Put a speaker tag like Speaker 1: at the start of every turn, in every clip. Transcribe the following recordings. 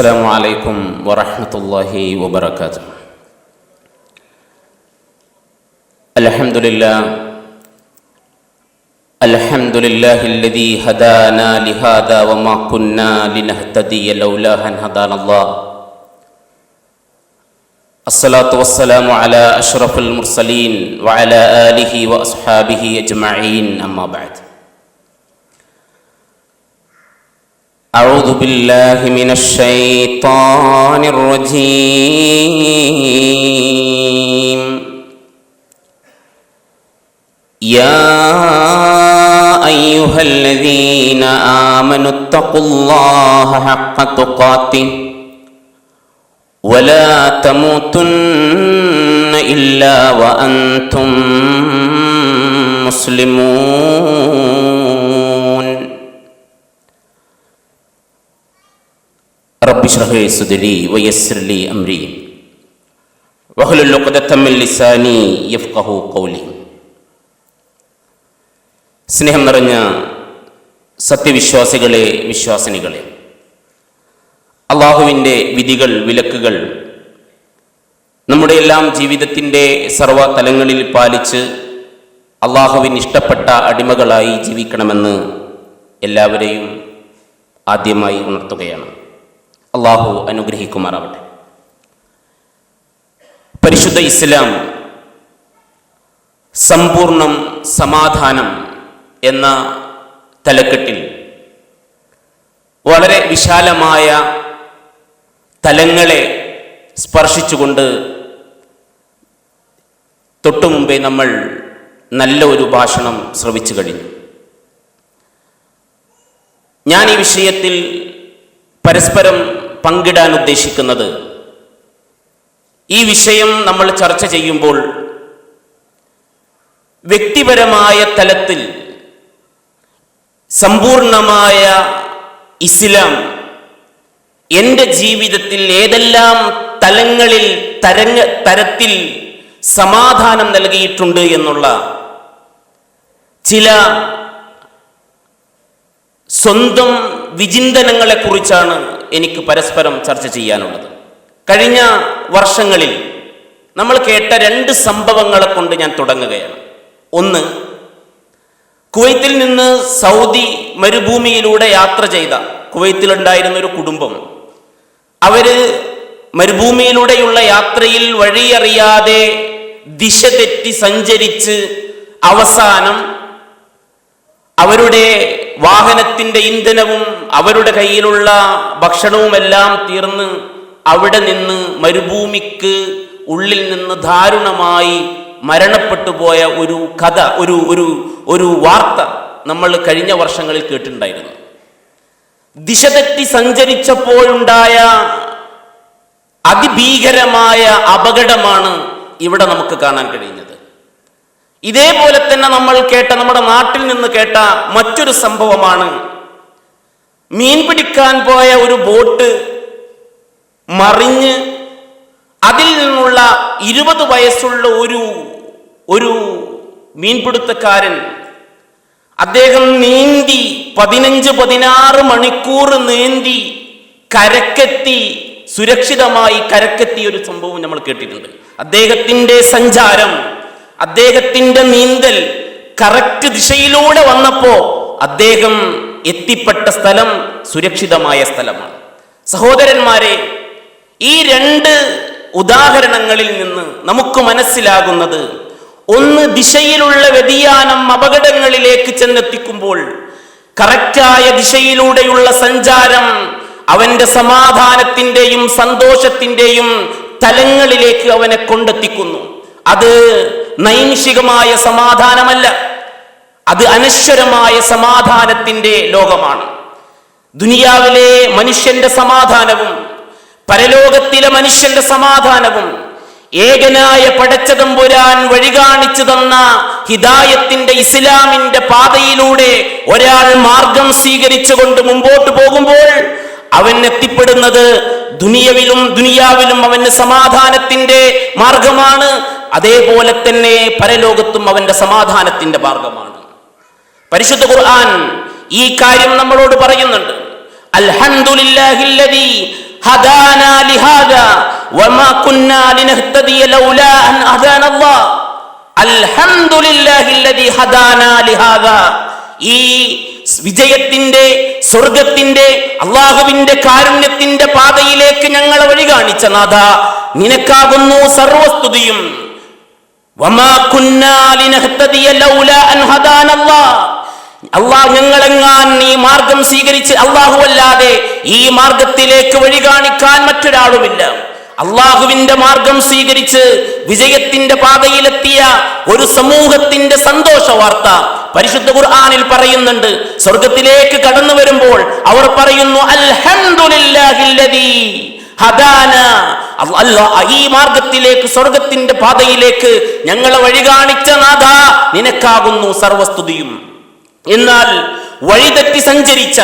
Speaker 1: السلام عليكم ورحمة الله وبركاته. الحمد لله الحمد لله الذي هدانا لهذا وما كنا لنهتدي لولا أن هدانا الله. الصلاة والسلام على أشرف المرسلين وعلى آله وأصحابه أجمعين أما بعد. أعوذ بالله من الشيطان الرجيم. يا أيها الذين آمنوا اتقوا الله حق تقاته ولا تموتن إلا وأنتم مسلمون. اشرح لي صدري ويسر لي أمري واحلل عقدة من لساني يفقه قولي സ്നേഹം നിറഞ്ഞ സത്യവിശ്വാസികളെ വിശ്വാസിനികളെ അള്ളാഹുവിൻ്റെ വിധികൾ വിലക്കുകൾ നമ്മുടെ എല്ലാം ജീവിതത്തിൻ്റെ സർവ തലങ്ങളിൽ പാലിച്ച് അള്ളാഹുവിന് ഇഷ്ടപ്പെട്ട അടിമകളായി ജീവിക്കണമെന്ന് എല്ലാവരെയും ആദ്യമായി ഉണർത്തുകയാണ് അള്ളാഹു അനുഗ്രഹിക്കുമാറാവട്ടെ. പരിശുദ്ധ ഇസ്ലാം സമ്പൂർണം സമാധാനം എന്ന തലക്കെട്ടിൽ വളരെ വിശാലമായ തലങ്ങളെ സ്പർശിച്ചുകൊണ്ട് തൊട്ടു മുമ്പേ നമ്മൾ നല്ല ഒരു ഭാഷണം ശ്രവിച്ചു കഴിഞ്ഞു. ഞാൻ ഈ വിഷയത്തിൽ പരസ്പരം പങ്കിടാൻ ഉദ്ദേശിക്കുന്നത്. ഈ വിഷയം നമ്മൾ ചർച്ച ചെയ്യുമ്പോൾ വ്യക്തിപരമായ തലത്തിൽ സമ്പൂർണമായ ഇസ്ലാം എന്റെ ജീവിതത്തിൽ ഏതെല്ലാം തലങ്ങളിൽ തരങ്ങ തരത്തിൽ സമാധാനം നൽകിയിട്ടുണ്ട് എന്നുള്ള ചില സ്വന്തം വിചിന്തനങ്ങളെക്കുറിച്ചാണ് എനിക്ക് പരസ്പരം ചർച്ച ചെയ്യാനുള്ളത്. കഴിഞ്ഞ വർഷങ്ങളിൽ നമ്മൾ കേട്ട രണ്ട് സംഭവങ്ങളെ കൊണ്ട് ഞാൻ തുടങ്ങുകയാണ്. ഒന്ന് കുവൈത്തിൽ നിന്ന് സൗദി മരുഭൂമിയിലൂടെ യാത്ര ചെയ്ത കുവൈത്തിലുണ്ടായിരുന്ന ഒരു കുടുംബം. അവർ മരുഭൂമിയിലൂടെയുള്ള യാത്രയിൽ വഴിയറിയാതെ ദിശ തെറ്റി സഞ്ചരിച്ച് അവസാനം അവരുടെ വാഹനത്തിന്റെ ഇന്ധനവും അവരുടെ കയ്യിലുള്ള ഭക്ഷണവുമെല്ലാം തീർന്ന് അവിടെ നിന്ന് മരുഭൂമിക്ക് ഉള്ളിൽ നിന്ന് ദാരുണമായി മരണപ്പെട്ടു പോയ ഒരു കഥ ഒരു ഒരു ഒരു വാർത്ത നമ്മൾ കഴിഞ്ഞ വർഷങ്ങളിൽ കേട്ടിട്ടുണ്ടായിരുന്നു. ദിശ തെറ്റി സഞ്ചരിച്ചപ്പോഴുണ്ടായ അതിഭീകരമായ അപകടമാണ് ഇവിടെ നമുക്ക് കാണാൻ കഴിഞ്ഞത്. ഇതേപോലെ തന്നെ നമ്മൾ കേട്ട നമ്മുടെ നാട്ടിൽ നിന്ന് കേട്ട മറ്റൊരു സംഭവമാണ് മീൻ പിടിക്കാൻ പോയ ഒരു ബോട്ട് മറിഞ്ഞ് അതിൽ നിന്നുള്ള ഇരുപത് വയസ്സുള്ള ഒരു ഒരു മീൻപിടുത്തക്കാരൻ അദ്ദേഹം നീന്തി പതിനഞ്ച് പതിനാറ് മണിക്കൂർ നീന്തി കരക്കെത്തി സുരക്ഷിതമായി കരക്കെത്തിയ ഒരു സംഭവം നമ്മൾ കേട്ടിട്ടുണ്ട്. അദ്ദേഹത്തിന്റെ സഞ്ചാരം അദ്ദേഹത്തിന്റെ നീന്തൽ കറക്റ്റ് ദിശയിലൂടെ വന്നപ്പോൾ അദ്ദേഹം എത്തിപ്പെട്ട സ്ഥലം സുരക്ഷിതമായ സ്ഥലമാണ്. സഹോദരന്മാരെ ഈ രണ്ട് ഉദാഹരണങ്ങളിൽ നിന്ന് നമുക്ക് മനസ്സിലാകുന്നത് ഒന്ന് ദിശയിലുള്ള വ്യതിയാനം അപകടങ്ങളിലേക്ക് ചെന്നെത്തിക്കുമ്പോൾ കറക്റ്റായ ദിശയിലൂടെയുള്ള സഞ്ചാരം അവന്റെ സമാധാനത്തിന്റെയും സന്തോഷത്തിന്റെയും തലങ്ങളിലേക്ക് അവനെ കൊണ്ടെത്തിക്കുന്നു. അത് നൈമിഷികമായ സമാധാനമല്ല. അത് അനശ്വരമായ സമാധാനത്തിന്റെ ലോകമാണ്. ദുനിയാവിലെ മനുഷ്യന്റെ സമാധാനവും പരലോകത്തിലെ മനുഷ്യന്റെ സമാധാനവും ഏകനായ പടച്ചതമ്പുരാൻ വഴി കാണിച്ചു തന്ന ഹിദായത്തിന്റെ ഇസ്ലാമിന്റെ പാതയിലൂടെ ഒരാൾ മാർഗം സ്വീകരിച്ചുകൊണ്ട് മുമ്പോട്ട് പോകുമ്പോൾ അവൻ എത്തിപ്പെടുന്നത് ദുനിയവിലും ദുനിയാവിലും അവന് സമാധാനത്തിന്റെ മാർഗമാണ്. അതേപോലെ തന്നെ പരലോകത്തും അവന്റെ സമാധാനത്തിന്റെ മാർഗമാണ്. പരിശുദ്ധ ഖുർആൻ ഈ കാര്യം നമ്മളോട് പറയുന്നുണ്ട്. അൽഹംദുലില്ലാഹില്ലദീ ഹദാന ലിഹാദാ വമാ കുന്നാ ലിനഹ്തദിയ ലൗലാ അൻ ഹദാനല്ലാഹ് അൽഹംദുലില്ലാഹില്ലദീ ഹദാന ലിഹാദാ. ഈ വിജയത്തിന്റെ സ്വർഗത്തിന്റെ അള്ളാഹുവിന്റെ കാരുണ്യത്തിന്റെ പാതയിലേക്ക് ഞങ്ങളെ വഴി കാണിച്ച നാഥ നിനക്കാകുന്നു സർവസ്തുതിയും. വമാ കുന്നാ ലിനഹ്തദിയ ലൗലാ അൻ ഹദാനല്ലാഹ് അള്ളാഹ് ഞങ്ങളെങ്ങാൻ ഈ മാർഗം സ്വീകരിച്ച് അള്ളാഹു അല്ലാതെ ഈ മാർഗത്തിലേക്ക് വഴി കാണിക്കാൻ മറ്റൊരാളുമില്ല. അള്ളാഹുവിന്റെ മാർഗം സ്വീകരിച്ച് വിജയത്തിന്റെ പാതയിലെത്തിയ ഒരു സമൂഹത്തിന്റെ സന്തോഷ വാർത്ത പരിശുദ്ധ ഖുർആാനിൽ പറയുന്നുണ്ട്. സ്വർഗത്തിലേക്ക് കടന്നു വരുമ്പോൾ അവർ പറയുന്നു അൽഹംദുലില്ലാഹില്ലദീ ഹദാന. ഈ മാർഗത്തിലേക്ക് സ്വർഗത്തിന്റെ പാതയിലേക്ക് ഞങ്ങളെ വഴി കാണിച്ച നാഥ നിനക്കാകുന്നു സർവസ്തുതിയും. എന്നാൽ വഴിതെറ്റി സഞ്ചരിച്ച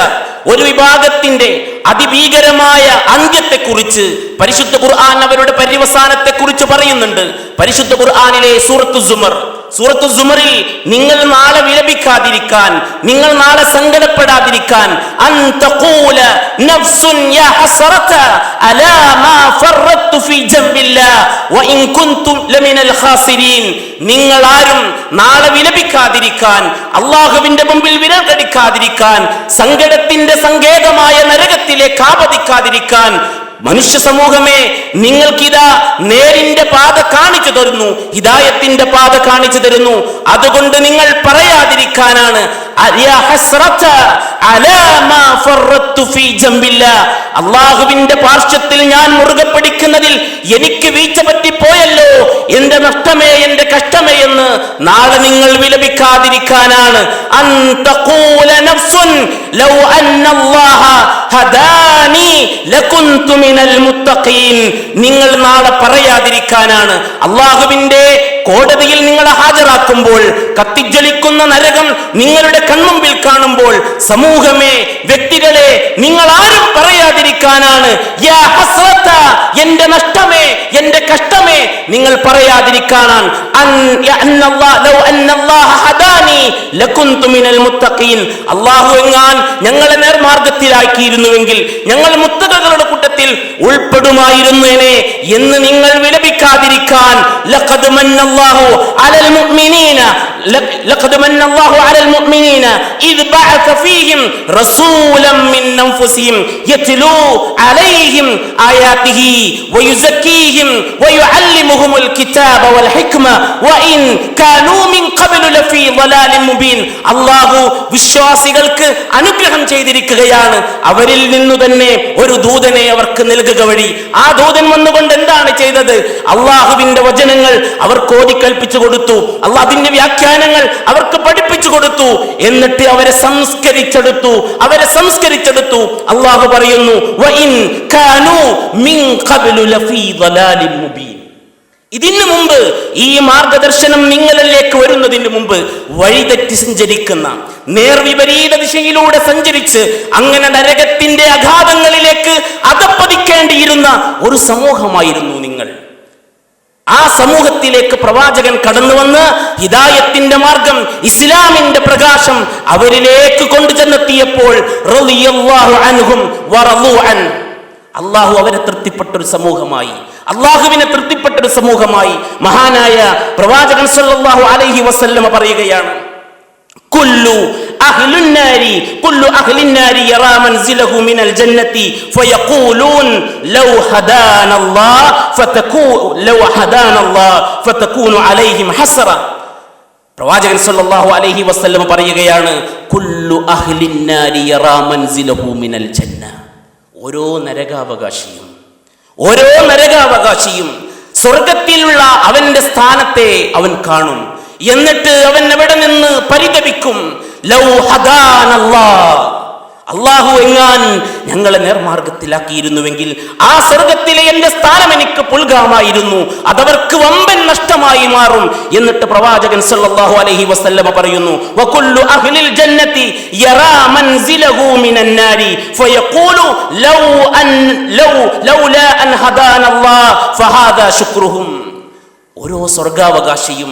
Speaker 1: ഒരു വിഭാഗത്തിന്റെ അതിഭീകരമായ അന്ത്യത്തെക്കുറിച്ച് പരിശുദ്ധ ഖുർആൻ അവരുടെ പര്യവസാനത്തെ കുറിച്ച് പറയുന്നുണ്ട്. പരിശുദ്ധ ഖുർആനിലെ സൂറത്തു സുമർ. സൂറത്തു സുമറിൽ നിങ്ങൾ നാളെ വിലപിക്കാതിരിക്കാൻ നിങ്ങൾ നാളെ സങ്കടപ്പെടാതിരിക്കാൻ നിങ്ങൾ ആരും നാളെ വിലപിക്കാതിരിക്കാൻ അള്ളാഹുവിന്റെ മുമ്പിൽ വിരൽ കടിക്കാതിരിക്കാൻ സങ്കടത്തിന്റെ സങ്കേതമായ നരകത്തിലേക്ക് ആപതിക്കാതിരിക്കാൻ മനുഷ്യ സമൂഹമേ നിങ്ങൾക്കിതാ നേരിന്റെ പാത കാണിച്ചു തരുന്നു ഹിതായത്തിന്റെ പാത കാണിച്ചു തരുന്നു. അതുകൊണ്ട് നിങ്ങൾ പറയാതിരിക്കാനാണ് അള്ളാഹുവിന്റെ പാർശ്വത്തിൽ ഞാൻ മുറുകെ പിടിക്കുന്നതിൽ എനിക്ക് വീഴ്ച പറ്റിപ്പോയല്ലോ. എന്റെ നഷ്ടമേ എന്റെ കഷ്ടമേ എന്ന് നാളെ നിങ്ങൾ വിലപിക്കാതിരിക്കാനാണ്. നിങ്ങൾ നാളെ പറയാതിരിക്കാനാണ്. അള്ളാഹുവിന്റെ കോടതിയിൽ നിങ്ങളെ ഹാജരാക്കുമ്പോൾ കത്തിജ്വലിക്കുന്ന നരകം നിങ്ങളുടെ കൺമുമ്പിൽ കാണുമ്പോൾ സമൂഹമേ വ്യക്തികളെ നിങ്ങൾ ആരും പറയാതിരിക്കാനാണ് എന്റെ നഷ്ടമേ എന്റെ കഷ്ടമേ നിങ്ങൾ പറയാതിരിക്കാനാണ്. അല്ലാഹു എങ്ങാൻ ഞങ്ങളെ നേർമാർഗത്തിലാക്കിയിരുന്നുവെങ്കിൽ ഞങ്ങൾ മുത്തകകളുടെ കൂട്ടത്തിൽ ഉൾപ്പെടുമായിരുന്നേനെ എന്ന് നിങ്ങൾ വിലപിക്കാതിരിക്കാൻ. ലഖദ് മന്നല്ലാഹു അലൽ മുഅ്മിനീന لقد من الله على المؤمنين إذ بعث فيهم رسولا من أنفسهم يتلو عليهم آياته ويزكيهم ويعلمهم الكتاب والحكمة وإن كانوا من قبل لفي ضلال مبين അള്ളാഹു വിശ്വാസികൾക്ക് അനുഗ്രഹം ചെയ്തിരിക്കുകയാണ് അവരിൽ നിന്നു തന്നെ ഒരു ദൂതനെ അവർക്ക് നൽകുക വഴി. ആ ദൂതൻ വന്നുകൊണ്ട് എന്താണ് ചെയ്തത്? അള്ളാഹുവിന്റെ വചനങ്ങൾ അവർക്ക് ഓതിക്കൽപ്പിച്ചു കൊടുത്തു. അള്ളാഹുവിന്റെ വ്യാഖ്യാനങ്ങൾ അവർക്ക് പഠിപ്പിച്ചു കൊടുത്തു. എന്നിട്ട് അവരെ സംസ്കരിച്ചെടുത്തു. അവരെ സംസ്കരിച്ചെടുത്തു. അള്ളാഹു പറയുന്നു "വഇൻ കാനൂ മിൻ ഖബ്ലു ലഫീ മുബീൻ." ഇതിനു മുമ്പ് ഈ മാർഗദർശനം നിങ്ങളിലേക്ക് വരുന്നതിന് മുമ്പ് വഴിതെറ്റി സഞ്ചരിക്കുന്ന നേർവിപരീത ദിശയിലൂടെ സഞ്ചരിച്ച് അങ്ങനെ നരകത്തിന്റെ അഘാതങ്ങളിലേക്ക് അകപ്പതിക്കേണ്ടിയിരുന്ന ഒരു സമൂഹമായിരുന്നു നിങ്ങൾ ആ സമൂഹത്തിലേക്ക് പ്രവാചകൻ കടന്നു വന്ന് ഹിദായത്തിന്റെ മാർഗം ഇസ്ലാമിന്റെ പ്രകാശം അവരിലേക്ക് കൊണ്ടുചെന്നെത്തിയപ്പോൾ ചെന്നെത്തിയപ്പോൾ. അള്ളാഹു അവരെ തൃപ്തിപ്പെട്ട ഒരു സമൂഹമായി അള്ളാഹുവിനെ തൃപ്തിപ്പെട്ട ഒരു സമൂഹമായി മഹാനായ പ്രവാചകൻ സല്ലല്ലാഹു അലൈഹി വസല്ലമ പറയുകയാണ്. കുല്ലു അഹ്ലുന്നാരി കുല്ലു അഹ്ലിന്നാരി യറാ മിനൽ ജന്നത്തി ഫയഖൂലൂൻ ലൗ ഹദാനല്ലാഹ് ഫതകൂ ലൗ ഹദാനല്ലാഹ് ഫതകൂനു അലൈഹിം ഹസറ. പ്രവാചകൻ സല്ലല്ലാഹു അലൈഹി വസല്ലം പറയുകയാണ് കുല്ലു അഹ്ലിന്നാരി യറാ മിനൽ ജന്ന. ഓരോ നരകാവകാശിയും ഓരോ നരകാവകാശിയും സ്വർഗത്തിലുള്ള അവന്റെ സ്ഥാനത്തെ അവൻ കാണും. എന്നിട്ട് അവൻ എവിടെ നിന്ന് പരിതപിക്കും ലൗ ഹദാനല്ലാ. അള്ളാഹു എങ്ങാൻ ഞങ്ങളെ നേർമാർഗത്തിലാക്കിയിരുന്നുവെങ്കിൽ ആ സ്വർഗത്തിലെ എന്റെ സ്ഥാനം എനിക്ക് പുൽകാമായിരുന്നു അതവർക്ക് വമ്പൻ നഷ്ടമായി മാറും എന്നിട്ട് പ്രവാചകൻ സല്ലല്ലാഹു അലൈഹി വസല്ലമ പറയുന്നു വകുല്ലു അഹ്ലിൽ ജന്നതി യറാ മൻസിലഹു മിനൻ നാരി ഫയഖൂലു ലൗ അൻ ലൗ ലൗലാ അൻ ഹദാനല്ലാഹ് ഫഹാദാ ശുക്രുഹും. ഓരോ സ്വർഗാവകാശിയും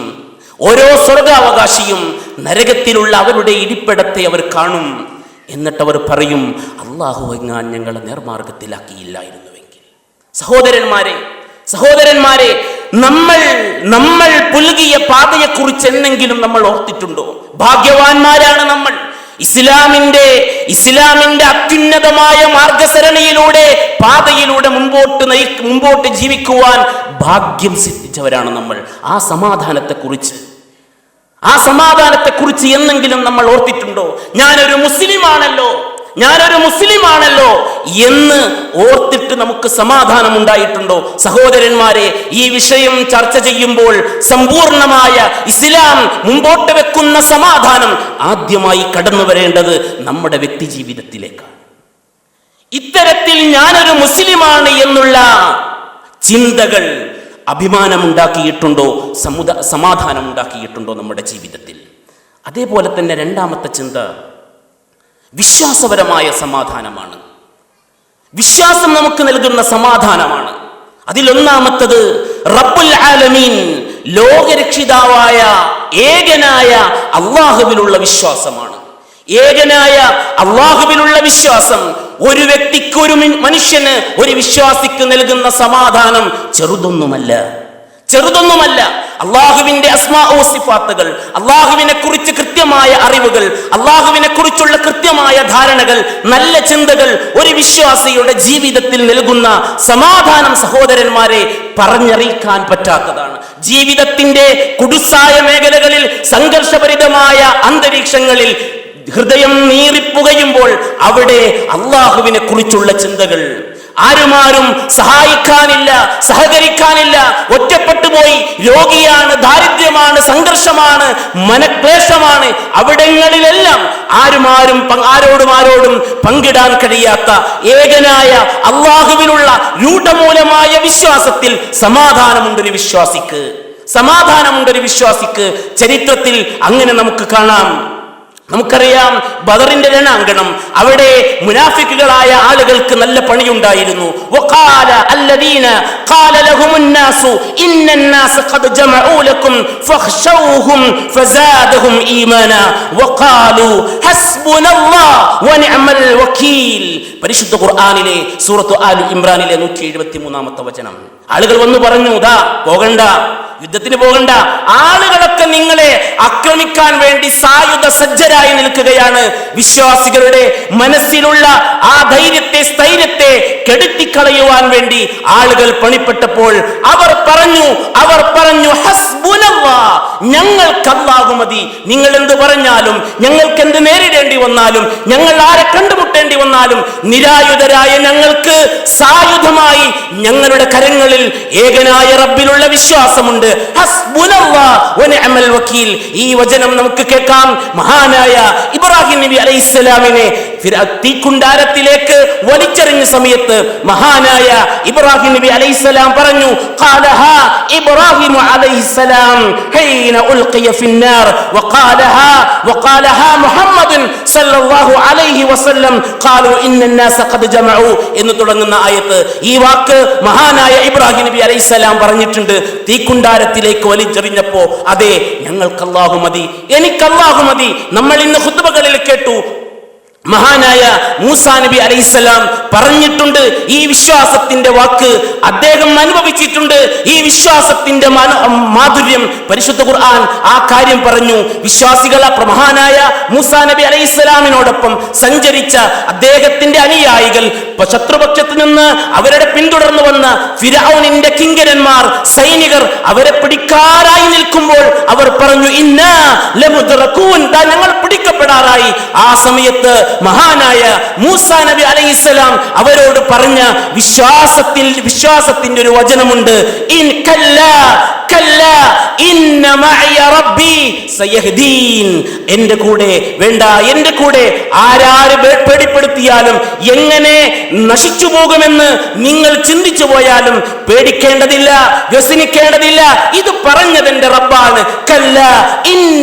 Speaker 1: ഓരോ സ്വർഗാവകാശിയും നരകത്തിലുള്ള അവരുടെ ഇരിപ്പിടത്തെ അവർ കാണും. എന്നിട്ട് അവർ പറയും അള്ളാഹു എങ്ങാൻ ഞങ്ങളെ നേർമാർഗത്തിലാക്കിയില്ലായിരുന്നുവെങ്കിൽ. സഹോദരന്മാരെ സഹോദരന്മാരെ നമ്മൾ നമ്മൾ പുലുകിയ പാതയെക്കുറിച്ച് എന്നെങ്കിലും നമ്മൾ ഓർത്തിട്ടുണ്ടോ? ഭാഗ്യവാന്മാരാണ് നമ്മൾ. ഇസ്ലാമിന്റെ ഇസ്ലാമിന്റെ അത്യുന്നതമായ മാർഗസരണിയിലൂടെ പാതയിലൂടെ മുമ്പോട്ട് നയി മുമ്പോട്ട് ജീവിക്കുവാൻ ഭാഗ്യം സിദ്ധിച്ചവരാണ് നമ്മൾ. ആ സമാധാനത്തെക്കുറിച്ച് ആ സമാധാനത്തെ കുറിച്ച് എന്നെങ്കിലും നമ്മൾ ഓർത്തിട്ടുണ്ടോ? ഞാനൊരു മുസ്ലിമാണല്ലോ. ഞാനൊരു മുസ്ലിമാണല്ലോ എന്ന് ഓർത്തിട്ട് നമുക്ക് സമാധാനം ഉണ്ടായിട്ടുണ്ടോ സഹോദരന്മാരെ ഈ വിഷയം ചർച്ച ചെയ്യുമ്പോൾ സമ്പൂർണമായ ഇസ്ലാം മുമ്പോട്ട് വെക്കുന്ന സമാധാനം ആദ്യമായി കടന്നു വരേണ്ടത് നമ്മുടെ വ്യക്തി ജീവിതത്തിലേക്കാണ് ഇത്തരത്തിൽ ഞാനൊരു മുസ്ലിമാണ് എന്നുള്ള ചിന്തകൾ അഭിമാനമുണ്ടാക്കിയിട്ടുണ്ടോ? സമുദ സമാധാനമുണ്ടാക്കിയിട്ടുണ്ടോ നമ്മുടെ ജീവിതത്തിൽ? അതേപോലെ തന്നെ രണ്ടാമത്തെ ചിന്ത വിശ്വാസപരമായ സമാധാനമാണ്. വിശ്വാസം നമുക്ക് നൽകുന്ന സമാധാനമാണ്. അതിലൊന്നാമത്തത് റബ്ബുൽ ആലമീൻ ലോകരക്ഷിതാവായ ഏകനായ അള്ളാഹുവിലുള്ള വിശ്വാസമാണ്. ഏകനായ അള്ളാഹുവിനുള്ള വിശ്വാസം ഒരു വ്യക്തിക്ക് ഒരു മനുഷ്യന് ഒരു വിശ്വാസിക്ക് നൽകുന്ന സമാധാനം ചെറുതൊന്നുമല്ല. ചെറുതൊന്നുമല്ല. അള്ളാഹുവിന്റെ അസ്മാ സിഫാത്തുകൾ അള്ളാഹുവിനെ കുറിച്ച് കൃത്യമായ അറിവുകൾ അള്ളാഹുവിനെ കുറിച്ചുള്ള കൃത്യമായ ധാരണകൾ നല്ല ചിന്തകൾ ഒരു വിശ്വാസിയുടെ ജീവിതത്തിൽ നൽകുന്ന സമാധാനം സഹോദരന്മാരെ പറഞ്ഞറിയിക്കാൻ പറ്റാത്തതാണ്. ജീവിതത്തിന്റെ കുടുസായ മേഖലകളിൽ സംഘർഷഭരിതമായ അന്തരീക്ഷങ്ങളിൽ ഹൃദയം നീറിപ്പുകയുമ്പോൾ അവിടെ അള്ളാഹുവിനെ കുറിച്ചുള്ള ചിന്തകൾ. ആരുമാരും സഹായിക്കാനില്ല സഹകരിക്കാനില്ല ഒറ്റപ്പെട്ടു പോയി രോഗിയാണ് ദാരിദ്ര്യമാണ് സംഘർഷമാണ് മനക്ലേശമാണ്. അവിടങ്ങളിലെല്ലാം ആരുമാരും ആരോടും ആരോടും പങ്കിടാൻ കഴിയാത്ത ഏകനായ അള്ളാഹുവിനുള്ള രൂഢമൂലമായ വിശ്വാസത്തിൽ സമാധാനമുണ്ടൊരു വിശ്വാസിക്ക്. സമാധാനമുണ്ടൊരു വിശ്വാസിക്ക്. ചരിത്രത്തിൽ അങ്ങനെ നമുക്ക് കാണാം. നമുക്കറിയാം ബദറിന്റെ രണാങ്കണം അവിടെ മുനാഫിക്കുകളായ ആളുകൾക്ക് നല്ല പണിയുണ്ടായിരുന്നു. പരിശുദ്ധ ഖുർആാനിലെ സൂറത്ത് ആലു ഇമ്രാനിലെ 173ാമത്തെ വചനം. ആളുകൾ വന്നു പറഞ്ഞു ദാ പോകണ്ട യുദ്ധത്തിന് പോകണ്ട. ആളുകളൊക്കെ നിങ്ങളെ ആക്രമിക്കാൻ വേണ്ടി സായുധ സജ്ജരായി നിൽക്കുകയാണ്. വിശ്വാസികളുടെ മനസ്സിലുള്ള ആ ധൈര്യത്തെ സ്ഥൈര്യത്തെ കെടുത്തിക്കളയുവാൻ വേണ്ടി ആളുകൾ പണിപ്പെട്ടപ്പോൾ അവർ പറഞ്ഞു അവർ പറഞ്ഞു ഞങ്ങൾ അല്ലാഹു മതി. നിങ്ങൾ എന്ത് പറഞ്ഞാലും ഞങ്ങൾക്ക് എന്ത് നേരിടേണ്ടി വന്നാലും ഞങ്ങൾ ആരെ കണ്ടുമുട്ടേണ്ടി വന്നാലും നിരായുധരായ ഞങ്ങൾക്ക് സായുധമായി ഞങ്ങളുടെ കരങ്ങളിൽ ഏകനായ റബ്ബിലുള്ള വിശ്വാസമുണ്ട്. വക്കീൽ. ഈ വചനം നമുക്ക് കേൾക്കാം. മഹാനായ ഇബ്രാഹിം നബി അലൈഹിസ്സലാമിനെ തീക്കുണ്ടാരത്തിലേക്ക് വലിച്ചെറിഞ്ഞ സമയത്ത് മഹാനായ ഇബ്രാഹിം നബി അലൈഹിസ്സലാം പറഞ്ഞു ഖാലഹാ ഹൈന ഉൽഖിയ ഫിന്നാർ. സല്ലല്ലാഹു അലൈഹി വസല്ലം. ഖാലു ഖദ് ജമഉ. എന്ന് തുടങ്ങുന്ന ആയത്ത് ഈ വാക്ക് മഹാനായ ഇബ്രാഹിം നബി അലൈഹിസ്സലാം പറഞ്ഞിട്ടുണ്ട്. തീക്കുണ്ടാരത്തിലേക്ക് വലിച്ചെറിഞ്ഞപ്പോൾ അതെ ഞങ്ങൾക്ക് അല്ലാഹു മതി എനിക്ക് അല്ലാഹു മതി. നമ്മൾ ഇന്ന് ഖുത്ബകളിൽ കേട്ടു മഹാനായ മൂസാ നബി അലൈഹിസ്സലാം പറഞ്ഞിട്ടുണ്ട് ഈ വിശ്വാസത്തിന്റെ വാക്ക് അദ്ദേഹം അനുഭവിച്ചിട്ടുണ്ട് ഈ വിശ്വാസത്തിന്റെ മാധുര്യം പരിശുദ്ധ ഖുർആൻ ആ കാര്യം പറഞ്ഞു. വിശ്വാസികൾ മഹാനായ മൂസാ നബി അലൈഹിസ്സലാമിനോടൊപ്പം സഞ്ചരിച്ച അദ്ദേഹത്തിന്റെ അനുയായികൾ ശത്രുപക്ഷത്ത് നിന്ന് അവരുടെ പിന്തുടർന്നു വന്ന ഫിരാവുനിന്റെ കിങ്കരന്മാർ സൈനികർ അവരെ പിടിക്കാറായി നിൽക്കുമ്പോൾ അവർ പറഞ്ഞു ഇന്ന ഞങ്ങൾ പിടിക്കപ്പെടാറായി. ആ സമയത്ത് മഹാനായ മൂസ നബി അലൈഹിസ്സലാം അവരോട് പറഞ്ഞ വിശ്വാസത്തിൽ വിശ്വാസത്തിന്റെ ഒരു വചനമുണ്ട്. ഇൻ കല്ല കല്ല റബ്ബി എന്റെ കൂടെ വേണ്ട എന്റെ കൂടെ ആരാര് പേടിപ്പെടുത്തിയാലും എങ്ങനെ നശിച്ചു പോകുമെന്ന് നിങ്ങൾ ചിന്തിച്ചു പോയാലും പേടിക്കേണ്ടതില്ല വ്യസനിക്കേണ്ടതില്ല. ഇത് പറഞ്ഞതെന്റെ റബ്ബാണ്. കല്ല ഇന്ന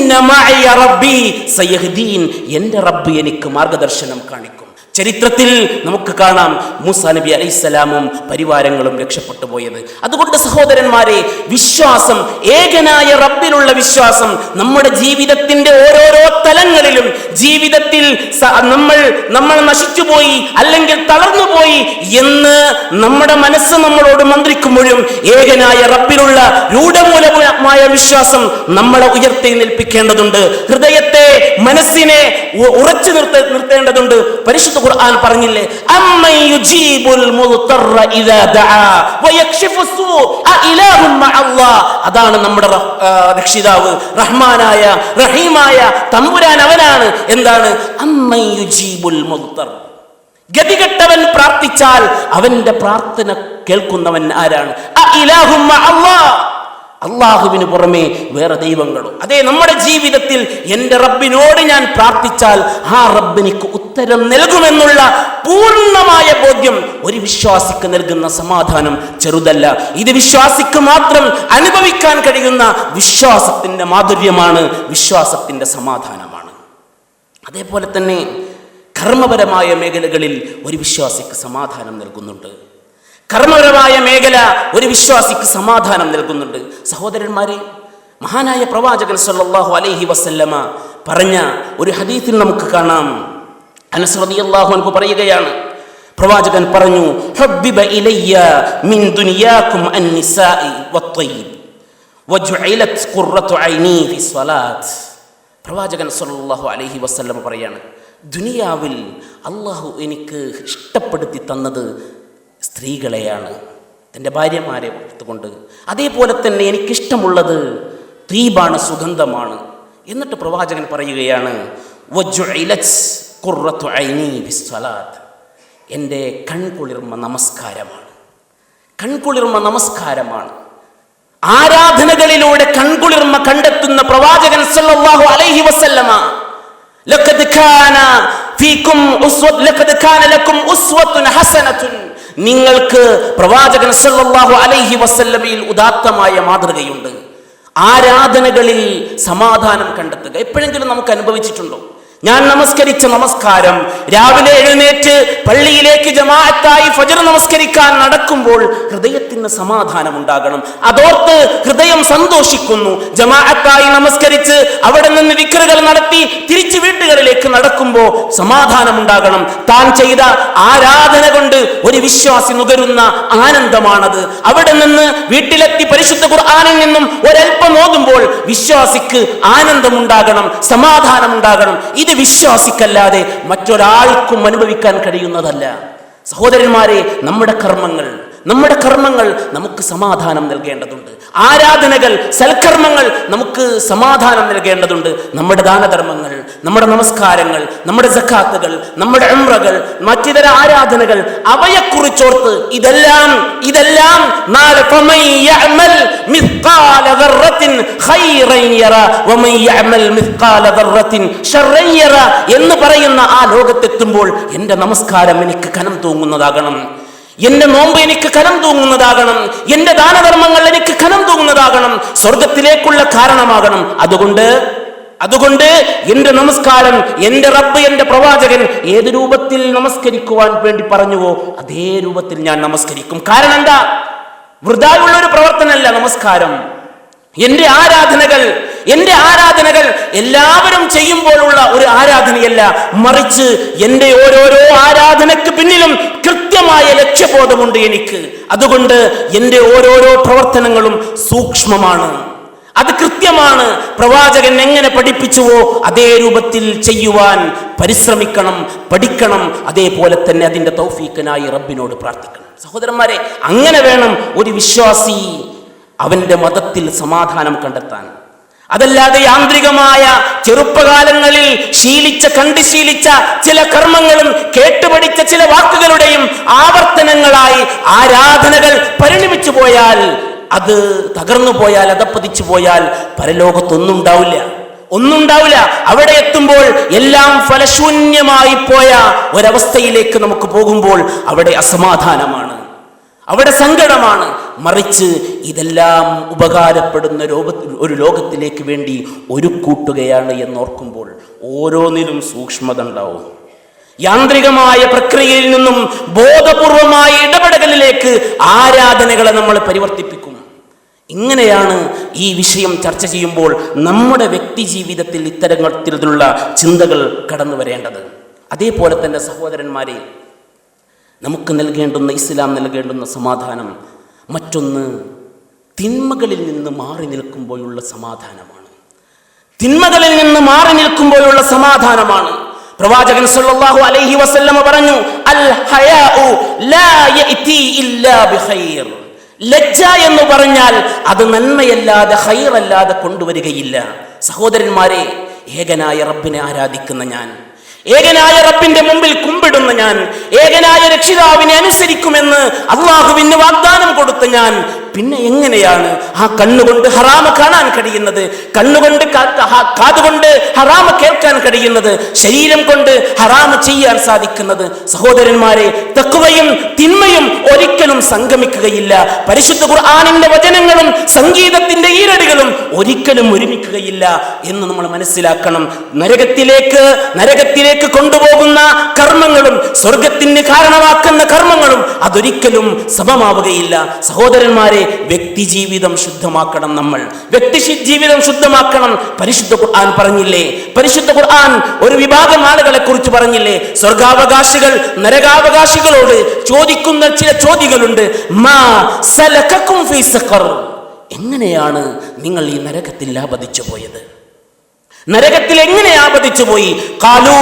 Speaker 1: എന്റെ റബ്ബ് എനിക്ക് മാർഗദർശനം കാണിക്കും. ചരിത്രത്തിൽ നമുക്ക് കാണാം മൂസ നബി അലൈഹിസ്സലാമും പരിവാരങ്ങളും രക്ഷപ്പെട്ടു പോയത്. അതുകൊണ്ട് സഹോദരന്മാരെ വിശ്വാസം ഏകനായ റബ്ബിലുള്ള വിശ്വാസം നമ്മുടെ ജീവിതത്തിന്റെ ഓരോരോ തലങ്ങളിലും ജീവിതത്തിൽ നമ്മൾ നമ്മൾ നശിച്ചുപോയി അല്ലെങ്കിൽ തളർന്നുപോയി എന്ന് നമ്മുടെ മനസ്സ് നമ്മളോട് മന്ത്രിക്കുമ്പോഴും ഏകനായ റബ്ബിലുള്ള രൂഢമൂലമായ വിശ്വാസം നമ്മളെ ഉയർത്തി നിൽപ്പിക്കേണ്ടതുണ്ട് ഹൃദയത്തെ മനസ്സിനെ ഉറച്ചു നിർത്ത നിർത്തേണ്ടതുണ്ട്. പരിശുദ്ധ ഖുർആൻ പറഞ്ഞില്ലേ? അതാണ് നമ്മുടെ രക്ഷിതാവ് റഹ്മാനായ റഹീമായ തമ്പുരാൻ അവനാണ്. എന്താണ്? ഗതികെട്ടവൻ പ്രാർത്ഥിച്ചാൽ അവന്റെ പ്രാർത്ഥന കേൾക്കുന്നവൻ ആരാണ്? അഇലാഹും മഅല്ലാഹ് അള്ളാഹുവിന് പുറമെ വേറെ ദൈവങ്ങളും. അതെ നമ്മുടെ ജീവിതത്തിൽ എന്റെ റബ്ബിനോട് ഞാൻ പ്രാർത്ഥിച്ചാൽ ആ റബ്ബിനിക്ക് ഉത്തരം നൽകുമെന്നുള്ള പൂർണമായ ബോധ്യം ഒരു വിശ്വാസിക്ക് നൽകുന്ന സമാധാനം ചെറുതല്ല. ഇത് വിശ്വാസിക്ക് മാത്രം അനുഭവിക്കാൻ കഴിയുന്ന വിശ്വാസത്തിന്റെ മാധുര്യമാണ് വിശ്വാസത്തിന്റെ സമാധാനമാണ്. അതേപോലെ തന്നെ കർമ്മപരമായ മേഖലകളിൽ ഒരു വിശ്വാസിക്ക് സമാധാനം നൽകുന്നുണ്ട്. കർമ്മപരമായ മേഖല ഒരു വിശ്വാസിക്ക് സമാധാനം നൽകുന്നുണ്ട്. സഹോദരന്മാരെ മഹാനായ പ്രവാചകൻ സല്ലാഹു അലൈഹി വസല്ലമ പറഞ്ഞ ഒരു ഹദീത്തിൽ നമുക്ക് കാണാം. അനസ് റളിയല്ലാഹു അൻഹു പറയുകയാണ് പ്രവാചകൻ പറഞ്ഞു ഹബ്ബിബ ഇലയ്യ മിൻ ദുനിയാകും അന്നിസാഇ വത്തയ്യിബ് വജുഇലത് ഖുർറത്തു ഐനി ഫി സ്വലാത്ത്. പ്രവാചകൻ സല്ലല്ലാഹു അലൈഹി വസല്ലം പറയാണ് ദുനിയാവിൽ അള്ളാഹു എനിക്ക് ഇഷ്ടപ്പെടുത്തി തന്നത് സ്ത്രീകളെയാണ്. തന്റെ ഭാര്യമാരെ ഓർത്തുകൊണ്ട് അതേപോലെ തന്നെ എനിക്കിഷ്ടമുള്ളത് തീബാണ് സുഗന്ധമാണ്. എന്നിട്ട് പ്രവാചകൻ പറയുകയാണ് എന്റെ കൺകുളിർമ നമസ്കാരമാണ്. കൺകുളിർമ നമസ്കാരമാണ്. ആരാധനകളിലൂടെ കൺകുളിർമ കണ്ടെത്തുന്ന പ്രവാചകൻ സല്ലല്ലാഹു അലൈഹി വസല്ലമ ലഖദ് കാന ഫീകും ഉസ്വത് ലഖദ് കാന ലക്കും ഉസ്വത്തുൻ ഹസനത്തുൻ നിങ്ങൾക്ക് പ്രവാചകൻ സല്ലല്ലാഹു അലൈഹി വസല്ലമയിൽ ഉദാത്തമായ മാതൃകയുണ്ട്. ആരാധനകളിൽ സമാധാനം കണ്ടെത്തുക എപ്പോഴെങ്കിലും നമുക്ക് അനുഭവിച്ചിട്ടുണ്ടോ? ഞാൻ നമസ്കരിച്ച നമസ്കാരം. രാവിലെ എഴുന്നേറ്റ് പള്ളിയിലേക്ക് ജമാഅത്തായി ഫജർ നമസ്കരിക്കാൻ നടക്കുമ്പോൾ ഹൃദയത്തിന് സമാധാനം ഉണ്ടാകണം അതോർത്ത് ഹൃദയം സന്തോഷിക്കുന്നു. ജമാഅത്തായി നമസ്കരിച്ച് അവിടെ നിന്ന് വിക്രുകൾ നടത്തി തിരിച്ചു വീട്ടുകളിലേക്ക് നടക്കുമ്പോൾ സമാധാനം ഉണ്ടാകണം താൻ ചെയ്ത ആരാധന കൊണ്ട് ഒരു വിശ്വാസി നുകരുന്ന ആനന്ദമാണത്. അവിടെ നിന്ന് വീട്ടിലെത്തി പരിശുദ്ധ ഖുർആനിൽ നിന്നും ഒരൽപ്പം ഓതുമ്പോൾ വിശ്വാസിക്ക് ആനന്ദമുണ്ടാകണം സമാധാനം ഉണ്ടാകണം ഇത് വിശ്വാസിക്കല്ലാതെ മറ്റൊരാൾക്കും അനുഭവിക്കാൻ കഴിയുന്നതല്ല. സഹോദരന്മാരെ നമ്മുടെ കർമ്മങ്ങൾ നമ്മുടെ കർമ്മങ്ങൾ നമുക്ക് സമാധാനം നൽകേണ്ടതുണ്ട്. ആരാധനകൾ സൽക്കർമ്മങ്ങൾ നമുക്ക് സമാധാനം നൽകേണ്ടതുണ്ട്. നമ്മുടെ ദാനധർമ്മങ്ങൾ നമ്മുടെ നമസ്കാരങ്ങൾ നമ്മുടെ സഖാത്തുകൾ നമ്മുടെ ഉംറകൾ മറ്റിതര ആരാധനകൾ അവയെക്കുറിച്ചോർത്ത് ഇതെല്ലാം ഇതെല്ലാം എന്ന് പറയുന്ന ആ ലോകത്തെത്തുമ്പോൾ എന്റെ നമസ്കാരം എനിക്ക് കനം തൂങ്ങുന്നതാകണം. എന്റെ നോമ്പ് എനിക്ക് കനം തൂങ്ങുന്നതാകണം. എന്റെ ദാനധർമ്മങ്ങൾ എനിക്ക് കനം തൂങ്ങുന്നതാകണം. സ്വർഗത്തിലേക്കുള്ള കാരണമാകണം. അതുകൊണ്ട് അതുകൊണ്ട് എന്റെ നമസ്കാരം എന്റെ റബ്ബ് എന്റെ പ്രവാചകൻ ഏത് രൂപത്തിൽ നമസ്കരിക്കുവാൻ വേണ്ടി പറഞ്ഞുവോ അതേ രൂപത്തിൽ ഞാൻ നമസ്കരിക്കും. കാരണം എന്താ? വൃതായുള്ള ഒരു പ്രവർത്തനമല്ല നമസ്കാരം. എന്റെ ആരാധനകൾ എന്റെ ആരാധനകൾ എല്ലാവരും ചെയ്യുമ്പോഴുള്ള ഒരു ആരാധനയല്ല മറിച്ച് എന്റെ ഓരോരോ ആരാധനയ്ക്ക് പിന്നിലും കൃത്യമായ ലക്ഷ്യബോധമുണ്ട് എനിക്ക്. അതുകൊണ്ട് എന്റെ ഓരോരോ പ്രവർത്തനങ്ങളും സൂക്ഷ്മമാണ്. അത് കൃത്യമാണ്. പ്രവാചകൻ എങ്ങനെ പഠിപ്പിച്ചുവോ അതേ രൂപത്തിൽ ചെയ്യുവാൻ പരിശ്രമിക്കണം പഠിക്കണം. അതേപോലെ തന്നെ അതിന്റെ തൗഫീക്കനായി റബ്ബിനോട് പ്രാർത്ഥിക്കണം. സഹോദരന്മാരെ അങ്ങനെ വേണം ഒരു വിശ്വാസി അവന്റെ മതത്തിൽ സമാധാനം കണ്ടെത്താൻ. അതല്ലാതെ യാന്ത്രികമായ ചെറുപ്പകാലങ്ങളിൽ ശീലിച്ച കണ്ട് ശീലിച്ച ചില കർമ്മങ്ങളും കേട്ടുപഠിച്ച ചില വാക്കുകളുടെയും ആവർത്തനങ്ങളായി ആരാധനകൾ പരിണമിച്ചു പോയാൽ അത് തകർന്നു പോയാൽ അതപ്പതിച്ചു പോയാൽ പരലോകത്തൊന്നും ഉണ്ടാവില്ല ഒന്നും ഉണ്ടാവില്ല അവിടെ എത്തുമ്പോൾ എല്ലാം ഫലശൂന്യമായി പോയ ഒരവസ്ഥയിലേക്ക് നമുക്ക് പോകുമ്പോൾ അവിടെ അസമാധാനമാണ്. അവിടെ സങ്കടമാണ്. മറിച്ച് ഇതെല്ലാം ഉപകാരപ്പെടുന്ന ലോക ഒരു ലോകത്തിലേക്ക് വേണ്ടി ഒരുക്കൂട്ടുകയാണ് എന്നോർക്കുമ്പോൾ ഓരോന്നിലും സൂക്ഷ്മത ഉണ്ടാവും യാന്ത്രികമായ പ്രക്രിയയിൽ നിന്നും ബോധപൂർവമായ ഇടപെടലിലേക്ക് ആരാധനകളെ നമ്മൾ പരിവർത്തിപ്പിക്കും. ഇങ്ങനെയാണ് ഈ വിഷയം ചർച്ച ചെയ്യുമ്പോൾ നമ്മുടെ വ്യക്തി ജീവിതത്തിൽ ഇത്തരത്തിലുള്ള ചിന്തകൾ കടന്നു വരേണ്ടത്. അതേപോലെ തന്നെ സഹോദരന്മാരെ നമുക്ക് നൽകേണ്ടുന്ന ഇസ്ലാം നൽകേണ്ടുന്ന സമാധാനം മറ്റൊന്ന് തിന്മകളിൽ നിന്ന് മാറി നിൽക്കുമ്പോഴുള്ള സമാധാനമാണ്. തിന്മകളിൽ നിന്ന് മാറി നിൽക്കുമ്പോഴുള്ള സമാധാനമാണ്. പ്രവാചകൻ സല്ലല്ലാഹു അലൈഹി വസല്ലമ പറഞ്ഞു അൽ ഹയാഉ ലാ യഅതി ഇല്ലാ ബിഖൈർ. ലജ്ജ എന്ന് പറഞ്ഞാൽ അത് നന്മയല്ലാതെ ഹൈറല്ലാതെ കൊണ്ടുവരികയില്ല. സഹോദരന്മാരെ ഏകനായ റബ്ബിനെ ആരാധിക്കുന്ന ഞാൻ ഏകനായ റബ്ബിന്റെ മുമ്പിൽ കുമ്പിടുന്ന ഞാൻ ഏകനായ രക്ഷിതാവിനെ അനുസരിക്കുമെന്ന് അള്ളാഹുവിന് കൊടുത്ത ഞാൻ പിന്നെ എങ്ങനെയാണ് ആ കണ്ണുകൊണ്ട് ഹറാമ കാണാൻ കഴിയുന്നത്? കണ്ണുകൊണ്ട് കാതുകൊണ്ട് ഹറാമ കേൾക്കാൻ കഴിയുന്നത്? ശരീരം കൊണ്ട് ഹറാമ ചെയ്യാൻ സാധിക്കുന്നത്? സഹോദരന്മാരെ തക്കുവയും തിന്മയും ഒരിക്കലും സംഗമിക്കുകയില്ല. പരിശുദ്ധ ഖുർആാനിന്റെ വചനങ്ങളും സംഗീതത്തിന്റെ ഈരടികളും ഒരിക്കലും ഒരുമിക്കുകയില്ല എന്ന് നമ്മൾ മനസ്സിലാക്കണം. നരകത്തിലേക്ക് നരകത്തിലേക്ക് കൊണ്ടുപോകുന്ന കർമ്മങ്ങളും സ്വർഗത്തിന് കാരണമാക്കുന്ന കർമ്മങ്ങളും അതൊരിക്കലും സമമാവുകയില്ല. സഹോദരന്മാരെ വ്യക്തി ജീവിതം ശുദ്ധമാക്കണം നമ്മൾ. വ്യക്തി ജീവിതം ശുദ്ധമാക്കണം. പരിശുദ്ധ ഖുർആൻ പറഞ്ഞില്ലേ? പരിശുദ്ധ ഖുർആൻ ഒരു വിഭാഗം ആളുകളെ കുറിച്ച് പറഞ്ഞില്ലേ? സ്വർഗാവകാശികൾ നരകാവകാശികളോട് ചോദിക്കുന്ന ചില ചോദ്യങ്ങളുണ്ട്. എങ്ങനെയാണ് നിങ്ങൾ ഈ നരകത്തിൽ ലാഭതിച്ചു പോയത്? നരകത്തിൽ എങ്ങനെ ആപതിച്ചു പോയി? കാലു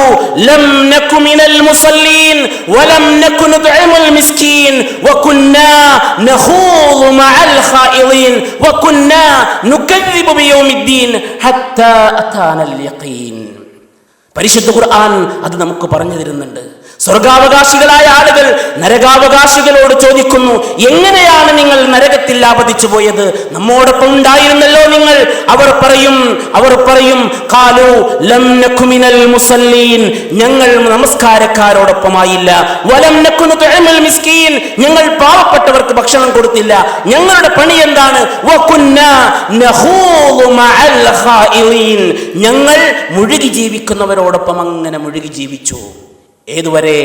Speaker 1: ലം നകു മിനൽ മുസല്ലീൻ വലം നകു നുത്ഇമുൽ മിസ്കീൻ വകുന്നാ നഖൂദു മഅൽ ഖായിദീൻ വകുന്നാ നുകദ്ദിബു ബിയൗമിദ്ദീൻ ഹത്താ അതാനൽ യഖീൻ. പരിശുദ്ധ ഖുർആൻ അത് നമുക്ക് പറഞ്ഞു തരുന്നുണ്ട്. സ്വർഗാവകാശികളായ ആളുകൾ നരകാവകാശികളോട് ചോദിക്കുന്നു എങ്ങനെയാണ് നിങ്ങൾ നരകത്തിൽ ആപതിച്ചു പോയത്? നമ്മോടൊപ്പം ഉണ്ടായിരുന്നല്ലോ നിങ്ങൾ. അവർ പറയും അവർ പറയും കാലു ലം മുസല്ലീൻ. ഞങ്ങൾ നമസ്കാരക്കാരോടൊപ്പമായില്ല. വലം മിസ്കീൻ. ഞങ്ങൾ പാവപ്പെട്ടവർക്ക് ഭക്ഷണം കൊടുത്തില്ല. ഞങ്ങളുടെ പണി എന്താണ്? ഞങ്ങൾ മുഴുകി ജീവിക്കുന്നവരോടൊപ്പം അങ്ങനെ മുഴുകി ജീവിച്ചു. ഏതുവരെ?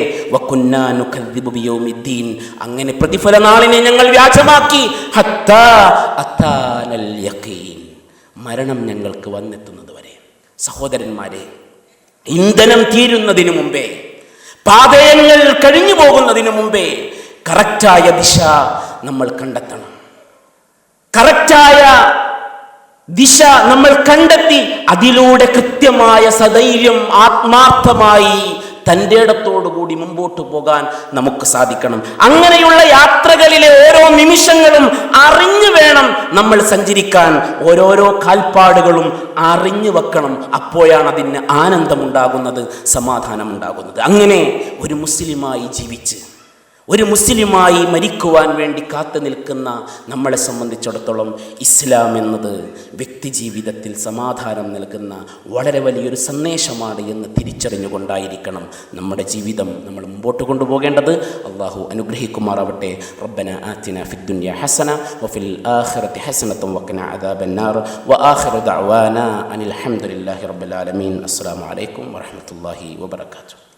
Speaker 1: അങ്ങനെ പ്രതിഫല നാളിനെ ഞങ്ങൾ വ്യാജമാക്കി. മരണം ഞങ്ങൾക്ക് വന്നെത്തുന്നത് വരെ. സഹോദരന്മാരെ ഇന്ധനം തീരുന്നതിനു മുമ്പേ പാതയങ്ങൾ കഴിഞ്ഞു പോകുന്നതിനു മുമ്പേ കറക്റ്റായ ദിശ നമ്മൾ കണ്ടെത്തണം. കറക്റ്റായ ദിശ നമ്മൾ കണ്ടെത്തി അതിലൂടെ കൃത്യമായ സധൈര്യം ആത്മാർത്ഥമായി തന്റെ ഇടത്തോടുകൂടി മുമ്പോട്ട് പോകാൻ നമുക്ക് സാധിക്കണം. അങ്ങനെയുള്ള യാത്രകളിലെ ഓരോ നിമിഷങ്ങളും അറിഞ്ഞു വേണം നമ്മൾ സഞ്ചരിക്കാൻ. ഓരോരോ കാൽപ്പാടുകളും അറിഞ്ഞു വെക്കണം. അപ്പോഴാണ് അതിന് ആനന്ദമുണ്ടാകുന്നത് സമാധാനമുണ്ടാകുന്നത്. അങ്ങനെ ഒരു മുസ്ലിമായി ജീവിച്ച് ഒരു മുസ്ലിമായി മരിക്കുവാൻ വേണ്ടി കാത്തു നിൽക്കുന്ന നമ്മളെ സംബന്ധിച്ചിടത്തോളം ഇസ്ലാം എന്നത് വ്യക്തി ജീവിതത്തിൽ സമാധാനം നൽകുന്ന വളരെ വലിയൊരു സന്ദേശമാണ് എന്ന് തിരിച്ചറിഞ്ഞുകൊണ്ടായിരിക്കണം നമ്മുടെ ജീവിതം നമ്മൾ മുമ്പോട്ട് കൊണ്ടുപോകേണ്ടത്. അള്ളാഹു അനുഗ്രഹിക്കുമാറാവട്ടെ. റബ്ബന ആത്തിന ഫിദ്ദുന്യ ഹസന വഫിൽ ആഖിറത്തി ഹസനത്തും വഖന അദാബന്നാർ. വആഖിറു ദഅവാന അനിൽ ഹംദുലില്ലാഹി റബ്ബിൽ ആലമീൻ. അസ്സലാമു അലൈക്കും വറഹ്മത്തുള്ളാഹി വബറകാതുഹു.